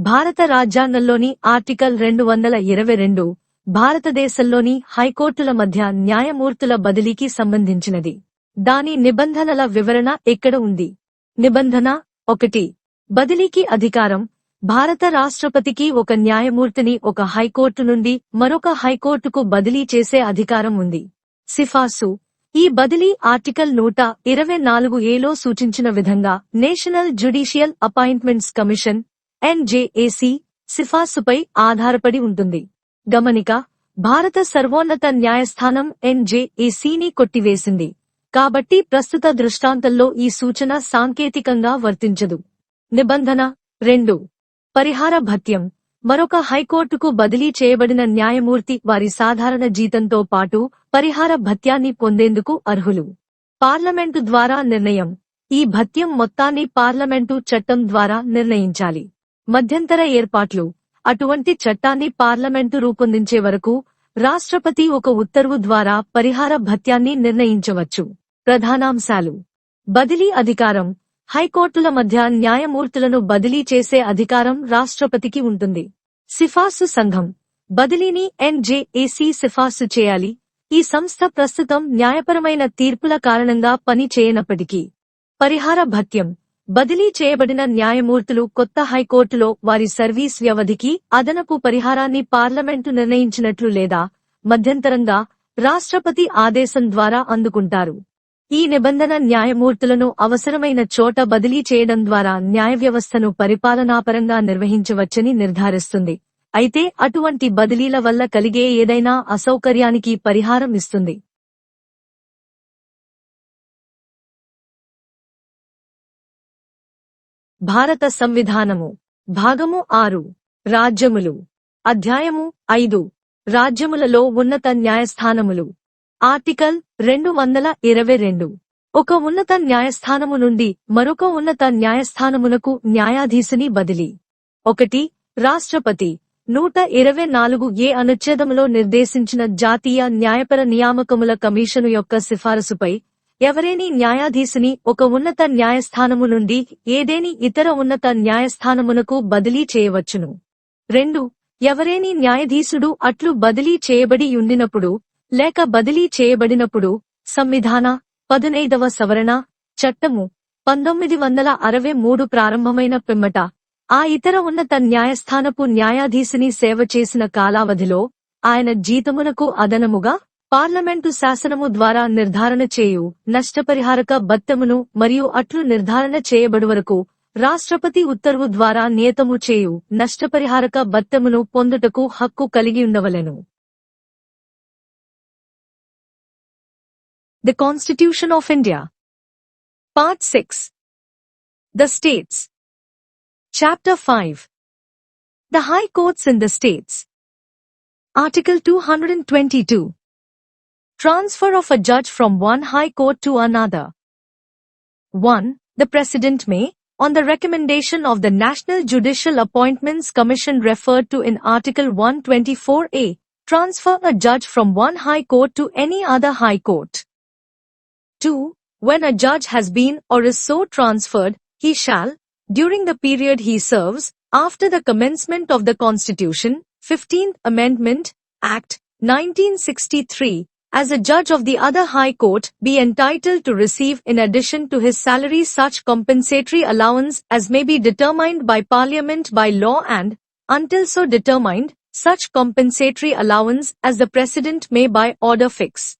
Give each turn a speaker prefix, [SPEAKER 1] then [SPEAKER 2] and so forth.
[SPEAKER 1] భారత రాజ్యాంగంలోని ఆర్టికల్ రెండు వందల ఇరవై రెండు భారతదేశంలోని హైకోర్టుల మధ్య న్యాయమూర్తుల బదిలీకి సంబంధించినది. దాని నిబంధనల వివరణ ఎక్కడ ఉంది? నిబంధన ఒకటి. బదిలీకి అధికారం. భారత రాష్ట్రపతికి ఒక న్యాయమూర్తిని ఒక హైకోర్టు నుండి మరొక హైకోర్టుకు బదిలీ చేసే అధికారం ఉంది. సిఫార్సు. ఈ బదిలీ ఆర్టికల్ నూట ఇరవై నాలుగు ఏలో సూచించిన విధంగా national judicial appointments commission NJAC సిఫార్సుపై ఆధారపడి ఉంటుంది. గమనిక భారత సర్వోన్నత న్యాయస్థానం ఎన్జేఏసీని కొట్టివేసింది. కాబట్టి ప్రస్తుత దృష్టాంతంలో ఈ సూచన సాంకేతికంగా వర్తించదు. నిబంధన రెండు. పరిహార భత్యం. మరొక హైకోర్టుకు బదిలీ చేయబడిన న్యాయమూర్తి వారి సాధారణ జీతంతో పాటు పరిహార భత్యాన్ని పొందేందుకు అర్హులు. పార్లమెంటు ద్వారా నిర్ణయం. ఈ భత్యం మొత్తాన్ని పార్లమెంటు చట్టం ద్వారా నిర్ణయించాలి. మధ్యంతర ఏర్పాట్లు. అటువంటి చట్టాన్ని పార్లమెంటు రూపొందించే వరకు రాష్ట్రపతి ఒక ఉత్తర్వు ద్వారా పరిహార భత్యాన్ని నిర్ణయించవచ్చు. ప్రధానాంశాలు. బదిలీ అధికారం. హైకోర్టుల మధ్య న్యాయమూర్తులను బదిలీ చేసే అధికారం రాష్ట్రపతికి ఉంటుంది. సిఫార్సు సంఘం. బదిలీని ఎన్జేఏసీ సిఫార్సు చేయాలి. ఈ సంస్థ ప్రస్తుతం న్యాయపరమైన తీర్పుల కారణంగా పని చేయనప్పటికీ. పరిహార భత్యం. బదిలీ చేయబడిన న్యాయమూర్తులు కొత్త హైకోర్టులో వారి సర్వీస్ వ్యవధికి అదనపు పరిహారాన్ని పార్లమెంటు నిర్ణయించినట్లు లేదా మధ్యంతరంగా రాష్ట్రపతి ఆదేశం ద్వారా అందుకుంటారు. ఈ నిబంధన న్యాయమూర్తులను అవసరమైన చోట బదిలీ చేయడం ద్వారా న్యాయ వ్యవస్థను పరిపాలనాపరంగా నిర్వహించవచ్చని నిర్ధారిస్తుంది. అయితే అటువంటి బదిలీల వల్ల కలిగే ఏదైనా అసౌకర్యానికి పరిహారం ఇస్తుంది. భారత సంవిధానము. భాగము ఆరు. రాజ్యములు. అధ్యాయము ఐదు. రాజ్యములలో ఉన్నత న్యాయస్థానములు. ఆర్టికల్ రెండు వందల ఇరవై రెండు. ఒక ఉన్నత న్యాయస్థానము నుండి మరొక ఉన్నత న్యాయస్థానమునకు న్యాయాధీశుని బదిలీ. ఒకటి. రాష్ట్రపతి. నూట ఇరవై నాలుగు ఏ అనుచ్ఛేదములో నిర్దేశించిన జాతీయ న్యాయపర నియామకముల కమిషను యొక్క సిఫారసుపై ఎవరేని న్యాయాధీశుని ఒక ఉన్నత న్యాయస్థానము నుండి ఏదేని ఇతర ఉన్నత న్యాయస్థానమునకు బదిలీ చేయవచ్చును. రెండు ఎవరేని న్యాయాధీశుడు అట్లు బదిలీ చేయబడి ఉండినప్పుడు లేక బదిలీ చేయబడినప్పుడు సంవిధాన పదునైదవ సవరణ చట్టము పంతొమ్మిది వందల అరవై మూడు ప్రారంభమైన పిమ్మట ఆ ఇతర ఉన్నత న్యాయస్థానపు న్యాయాధీశుని సేవ చేసిన కాలావధిలో ఆయన జీతమునకు అదనముగా పార్లమెంటు శాసనము ద్వారా నిర్ధారణ చేయు నష్టపరిహారక బత్తమును మరియు అట్లు నిర్ధారణ చేయబడు వరకు రాష్ట్రపతి ఉత్తర్వు ద్వారా నియతము చేయు నష్టపరిహారక బత్తమును పొందుటకు హక్కు కలిగి ఉండవలెను The Constitution of India. Part 6. The States. Chapter 5. The High Courts in the States. Article 222. Transfer of a judge from one High Court to another. 1. The President may, on the recommendation of the National Judicial Appointments Commission referred to in Article 124A, transfer a judge from one High Court to any other High Court. 2. When a judge has been or is so transferred, he shall, during the period he serves, after the commencement of the Constitution, 15th Amendment, Act, 1963, as a judge of the other High Court, be entitled to receive in addition to his salary such compensatory allowance as may be determined by Parliament by law and, until so determined, such compensatory allowance as the President may by order fix.